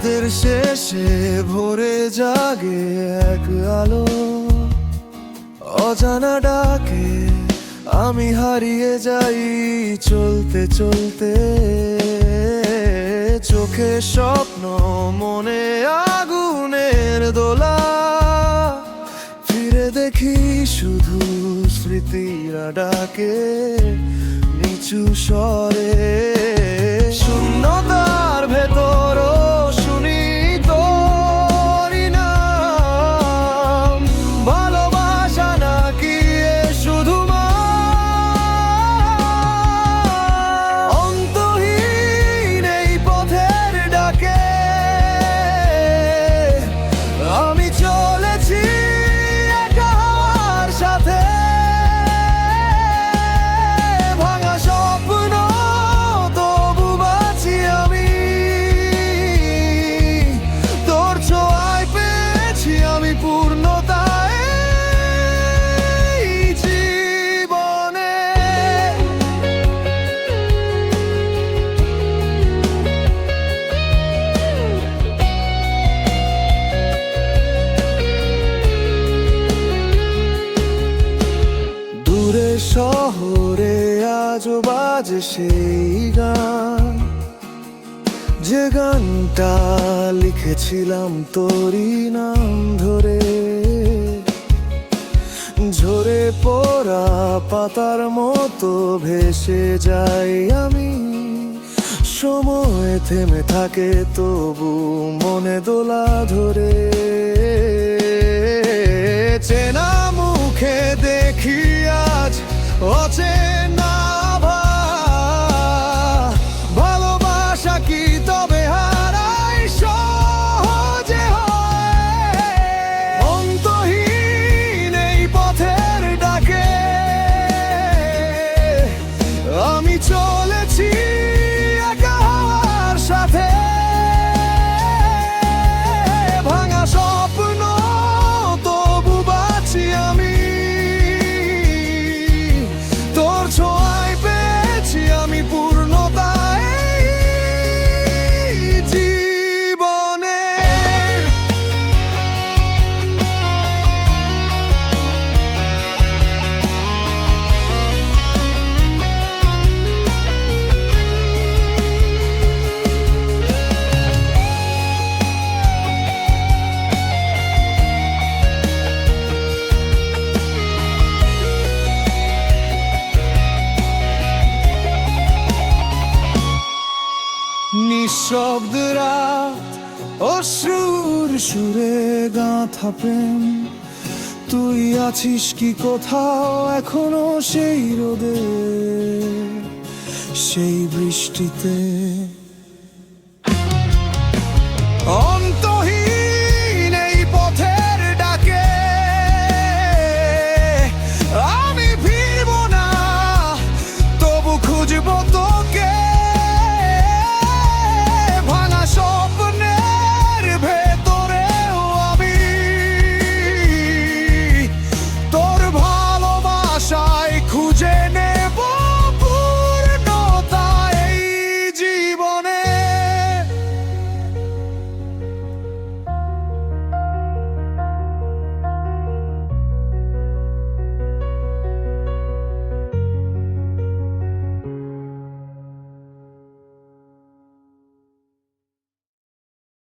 আকাশে ভরে জাগে এক আলো। অজানা ডাকে, আমি হারিয়ে যাই চলতে চলতে। চোখে স্বপ্ন, মনে আগুনের দোলা। ফিরে দেখি শুধু স্মৃতিরা ডাকে, নিচু স্বরে। শূন্যতার আজও বাজে সেই গান। যে গানটা লিখেছিলাম তোরই নাম ধরে, ঝরে পড়া পাতার মতো ভেসে যাই আমি। সময় থেমে থাকে তবু মনে দোলা ধরে। চেনা নিঃশব্দ অসুর সুরে গাঁথা প্রেম তুই আছিস কি কোথাও এখনও সেই রোদে সেই বৃষ্টিতে?